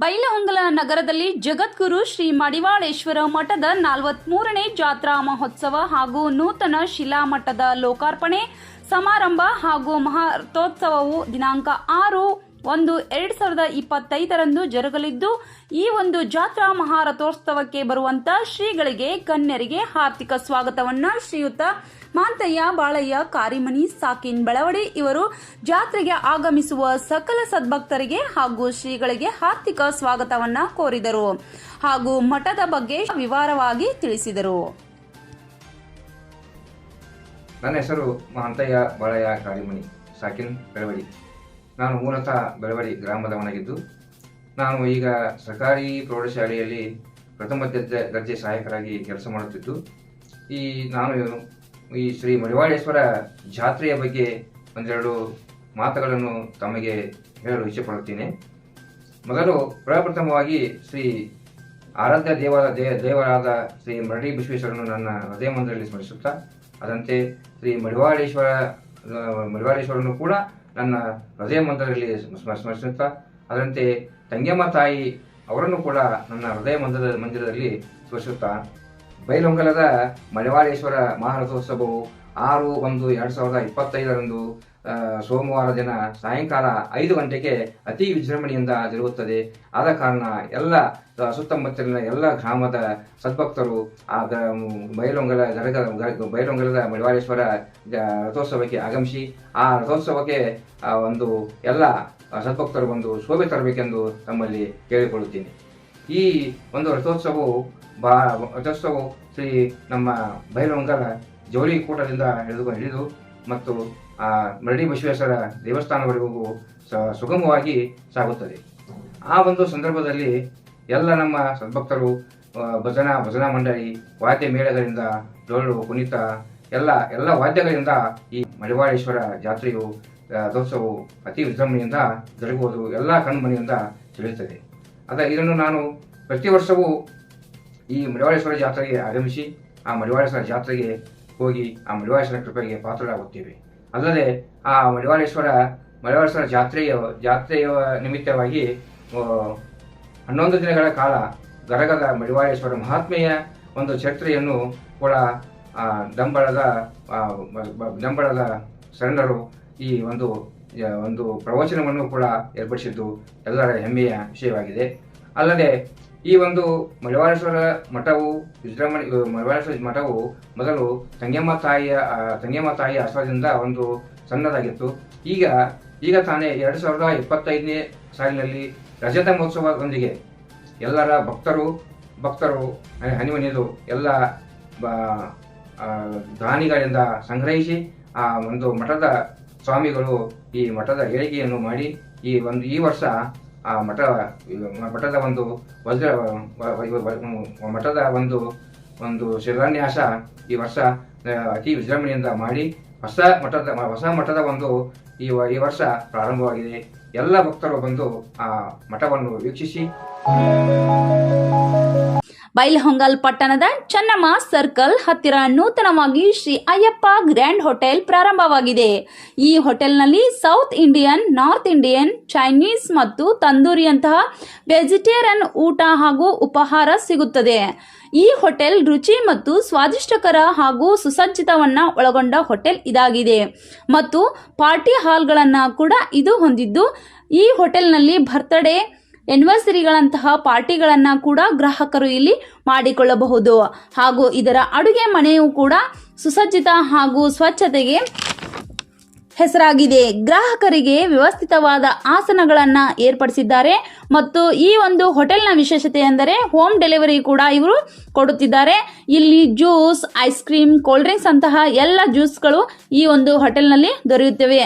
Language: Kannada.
ಬೈಲಹೊಂಗಲ ನಗರದಲ್ಲಿ ಜಗದ್ಗುರು ಶ್ರೀ ಮಡಿವಾಳೇಶ್ವರ ಮಠದ ನಲವತ್ಮೂರನೇ ಜಾತ್ರಾ ಮಹೋತ್ಸವ ಹಾಗೂ ನೂತನ ಶಿಲಾ ಮಠದ ಲೋಕಾರ್ಪಣೆ ಸಮಾರಂಭ ಹಾಗೂ ಮಹಾರಥೋತ್ಸವವು ದಿನಾಂಕ ಆರು ಒಂದು ಎರಡು ಸಾವಿರದ ಇಪ್ಪತ್ತೈದರಂದು ಜರುಗಲಿದ್ದು, ಈ ಒಂದು ಜಾತ್ರಾ ಮಹಾರಥೋತ್ಸವಕ್ಕೆ ಬರುವಂತ ಶ್ರೀಗಳಿಗೆ ಕನ್ಯರಿಗೆ ಹಾರ್ದಿಕ ಸ್ವಾಗತವನ್ನ ಶ್ರೀಯುತ ಮಾಂತಯ್ಯ, ಬಾಳಯ್ಯ, ಕಾರಿಮಣಿ, ಸಾಕಿನ್ ಬೆಳವಡಿ ಇವರು ಜಾತ್ರೆಗೆ ಆಗಮಿಸುವ ಸಕಲ ಸದ್ಭಕ್ತರಿಗೆ ಹಾಗೂ ಶ್ರೀಗಳಿಗೆ ಹಾರ್ದಿಕ ಸ್ವಾಗತವನ್ನ ಕೋರಿದರು ಹಾಗೂ ಮಠದ ಬಗ್ಗೆ ವಿವರವಾಗಿ ತಿಳಿಸಿದರು. ನನ್ನ ಹೆಸರು ಮಾಂತಯ್ಯ, ಬಾಳಯ್ಯ, ಕಾರಿಮಣಿ, ಸಾಕಿನ್ ಬೆಳವಡಿ. ನಾನು ಮೂಲತಃ ಬೆಳವಡಿ ಗ್ರಾಮದವನಾಗಿದ್ದು, ನಾನು ಈಗ ಸರ್ಕಾರಿ ಪ್ರೌಢಶಾಲೆಯಲ್ಲಿ ಪ್ರಥಮ ದರ್ಜೆ ದರ್ಜೆ ಸಹಾಯಕರಾಗಿ ಕೆಲಸ ಮಾಡುತ್ತಿದ್ದು, ಈ ನಾನು ಈ ಶ್ರೀ ಮಡಿವಾಳೇಶ್ವರ ಜಾತ್ರೆಯ ಬಗ್ಗೆ ಒಂದೆರಡು ಮಾತುಗಳನ್ನು ತಮಗೆ ಹೇಳಲು ಇಷ್ಟಪಡುತ್ತೇನೆ ಮೊದಲು ಪ್ರಪ್ರಥಮವಾಗಿ ಶ್ರೀ ಆರಾಧ್ಯ ದೇವ ದೇ- ದೇವರಾದ ಶ್ರೀ ಮರಡಿ ಬಸವೇಶ್ವರನು ನನ್ನ ಹೃದಯ ಮಂದಿರದಲ್ಲಿ ಸ್ಮರಿಸುತ್ತಾ, ಅದಂತೆ ಶ್ರೀ ಮಡಿವಾಳೇಶ್ವರ ಮಡಿವಾಳೇಶ್ವರನು ಕೂಡ ನನ್ನ ಹೃದಯ ಮಂದಿರದಲ್ಲಿ ಸ್ಮ- ಸ್ಮರಿಸುತ್ತಾ, ಅದರಂತೆ ತಂಗಮ್ಮ ತಾಯಿ ಅವರನ್ನು ಕೂಡ ನನ್ನ ಹೃದಯ ಮಂದಿರ ಮಂದಿರದಲ್ಲಿ ಸ್ಮರಿಸುತ್ತಾ ಬೈಲೊಂಗಲದ ಮಡಿವಾಳೇಶ್ವರ ಮಹಾರಥೋತ್ಸವವು ಆರು ಒಂದು ಎರಡು ಸಾವಿರದ ಇಪ್ಪತ್ತೈದರಂದು ಸೋಮವಾರ ದಿನ ಸಾಯಂಕಾಲ ಐದು ಗಂಟೆಗೆ ಅತಿ ವಿಜೃಂಭಣೆಯಿಂದ ಜರುಗುತ್ತದೆ ಆದ ಕಾರಣ ಎಲ್ಲ ಸುತ್ತಮುತ್ತಲಿನ ಎಲ್ಲ ಗ್ರಾಮದ ಸದ್ಭಕ್ತರು, ಆ ಬೈಲೊಂಗಲ ಗರಗ ಬೈಲೊಂಗಲದ ಮಡಿವಾಳೇಶ್ವರ ರಥೋತ್ಸವಕ್ಕೆ ಆಗಮಿಸಿ, ಆ ರಥೋತ್ಸವಕ್ಕೆ ಒಂದು ಎಲ್ಲ ಸದ್ಭಕ್ತರು ಬಂದು ಶೋಭೆ ತರಬೇಕೆಂದು ತಮ್ಮಲ್ಲಿ ಕೇಳಿಕೊಳ್ಳುತ್ತೇನೆ. ಈ ಒಂದು ರಥೋತ್ಸವವು ಬಾ, ರಥೋತ್ಸವವು ಶ್ರೀ ನಮ್ಮ ಬೈಲೊಂಗಲ ಜೋಳಿ ಕೂಟದಿಂದ ಹಿಡಿದು ಹಿಡಿದು ಮತ್ತು ಆ ಮರಡಿ ಬಸವೇಶ್ವರ ದೇವಸ್ಥಾನವರೆಗೂ ಸುಗಮವಾಗಿ ಸಾಗುತ್ತದೆ. ಆ ಒಂದು ಸಂದರ್ಭದಲ್ಲಿ ಎಲ್ಲ ನಮ್ಮ ಸದ್ಭಕ್ತರು ಭಜನಾ ಭಜನಾ ಮಂಡಳಿ, ವಾದ್ಯ ಮೇಳಗಳಿಂದ ಡೊಳ್ಳು ಕುಣಿತ ಎಲ್ಲ ಎಲ್ಲ ವಾದ್ಯಗಳಿಂದ ಈ ಮಡಿವಾಳೇಶ್ವರ ಜಾತ್ರೆಯು ರಥೋತ್ಸವವು ಅತಿ ವಿಜೃಂಭಣೆಯಿಂದ ಜರುಗುವುದು ಎಲ್ಲ ಕಣ್ಮನೆಯಿಂದ ತಿಳಿಯುತ್ತದೆ. ಅದ ಇದನ್ನು ನಾನು ಪ್ರತಿ ವರ್ಷವೂ ಈ ಮಡಿವಾಳೇಶ್ವರ ಜಾತ್ರೆಗೆ ಆಗಮಿಸಿ, ಆ ಮಡಿವಾಳೇಶ್ವರ ಜಾತ್ರೆಗೆ ಹೋಗಿ ಆ ಮಡಿವಾಳೇಶ್ವರ ಕೃಪೆಗೆ ಪಾತ್ರರಾಗುತ್ತೇವೆ ಅಲ್ಲದೆ ಆ ಮಡಿವಾಳೇಶ್ವರ ಮಡಿವಾಳೇಶ್ವರ ಜಾತ್ರೆಯ ಜಾತ್ರೆಯ ನಿಮಿತ್ತವಾಗಿ ಹನ್ನೊಂದು ದಿನಗಳ ಕಾಲ ಗರಗದ ಮಡಿವಾಳೇಶ್ವರ ಮಹಾತ್ಮೆಯ ಒಂದು ಚರಿತ್ರೆಯನ್ನು ಕೂಡ ದಂಬಳದ ದಂಬಳದ ಶರಣರು ಈ ಒಂದು ಒಂದು ಪ್ರವಚನವನ್ನು ಕೂಡ ಏರ್ಪಡಿಸಿದ್ದು ಎಲ್ಲರ ಹೆಮ್ಮೆಯ ವಿಷಯವಾಗಿದೆ. ಅಲ್ಲದೆ ಈ ಒಂದು ಮಳವಾಳೇಶ್ವರ ಮಠವು ವಿಜೃಂಭಣೆ ಮಳವಾಳೇಶ್ವರ ಮಠವು ಮೊದಲು ತಂಗೆಮ್ಮ ತಾಯಿಯ ತಂಗೆಮ್ಮ ತಾಯಿಯ ಆಶ್ರಯದಿಂದ ಒಂದು ಸಣ್ಣದಾಗಿತ್ತು. ಈಗ ಈಗ ತಾನೇ ಎರಡು ಸಾವಿರದ ಇಪ್ಪತ್ತೈದನೇ ಸಾಲಿನಲ್ಲಿ ರಜತ ಮಹೋತ್ಸವದೊಂದಿಗೆ ಎಲ್ಲರ ಭಕ್ತರು ಭಕ್ತರು ಹನಿಮನಿದು ಎಲ್ಲ ದಾನಿಗಳಿಂದ ಸಂಗ್ರಹಿಸಿ ಆ ಒಂದು ಮಠದ ಸ್ವಾಮಿಗಳು ಈ ಮಠದ ಏಳಿಗೆಯನ್ನು ಮಾಡಿ ಈ ಒಂದು, ಈ ವರ್ಷ ಆ ಮಠ ಮಠದ ಒಂದು ವಜ್ರ ಮಠದ ಒಂದು ಒಂದು ಶಿಲಾನ್ಯಾಸ ಈ ವರ್ಷ ಅತಿ ವಿಜೃಂಭಣೆಯಿಂದ ಮಾಡಿ ಹೊಸ ಮಠದ ಹೊಸ ಮಠದ ಒಂದು ಈ ಈ ವರ್ಷ ಪ್ರಾರಂಭವಾಗಿದೆ. ಎಲ್ಲ ಭಕ್ತರು ಬಂದು ಆ ಮಠವನ್ನು ವೀಕ್ಷಿಸಿ. ಬೈಲಹೊಂಗಲ್ ಪಟ್ಟಣದ ಚನ್ನಮ್ಮ ಸರ್ಕಲ್ ಹತ್ತಿರ ನೂತನವಾಗಿ ಶ್ರೀ ಅಯ್ಯಪ್ಪ ಗ್ರ್ಯಾಂಡ್ ಹೋಟೆಲ್ ಪ್ರಾರಂಭವಾಗಿದೆ. ಈ ಹೋಟೆಲ್ನಲ್ಲಿ south Indian, north Indian, Chinese ಮತ್ತು ತಂದೂರಿಯಂತಹ ವೆಜಿಟೇರಿಯನ್ ಊಟ ಹಾಗೂ ಉಪಹಾರ ಸಿಗುತ್ತದೆ. ಈ ಹೋಟೆಲ್ ರುಚಿ ಮತ್ತು ಸ್ವಾದಿಷ್ಟಕರ ಹಾಗೂ ಸುಸಜ್ಜಿತವನ್ನ ಒಳಗೊಂಡ ಹೋಟೆಲ್ ಇದಾಗಿದೆ. ಮತ್ತು ಪಾರ್ಟಿ ಹಾಲ್ಗಳನ್ನು ಕೂಡ ಇದು ಹೊಂದಿದ್ದು, ಈ ಹೋಟೆಲ್ನಲ್ಲಿ ಬರ್ತ್ಡೇ ಎನಿವರ್ಸರಿಗಳಂತಹ ಪಾರ್ಟಿಗಳನ್ನು ಕೂಡ ಗ್ರಾಹಕರು ಇಲ್ಲಿ ಮಾಡಿಕೊಳ್ಳಬಹುದು. ಹಾಗೂ ಇದರ ಅಡುಗೆ ಮನೆಯು ಕೂಡ ಸುಸಜ್ಜಿತ ಹಾಗೂ ಸ್ವಚ್ಛತೆಗೆ ಹೆಸರಾಗಿದೆ. ಗ್ರಾಹಕರಿಗೆ ವ್ಯವಸ್ಥಿತವಾದ ಆಸನಗಳನ್ನು ಏರ್ಪಡಿಸಿದ್ದಾರೆ. ಮತ್ತು ಈ ಒಂದು ಹೋಟೆಲ್ನ ವಿಶೇಷತೆ ಎಂದರೆ ಹೋಮ್ ಡೆಲಿವರಿ ಕೂಡ ಇವರು ಕೊಡುತ್ತಿದ್ದಾರೆ. ಇಲ್ಲಿ juice, ice cream, cold drinks ಅಂತಹ ಎಲ್ಲ ಜ್ಯೂಸ್ಗಳು ಈ ಒಂದು ಹೋಟೆಲ್ನಲ್ಲಿ ದೊರೆಯುತ್ತವೆ.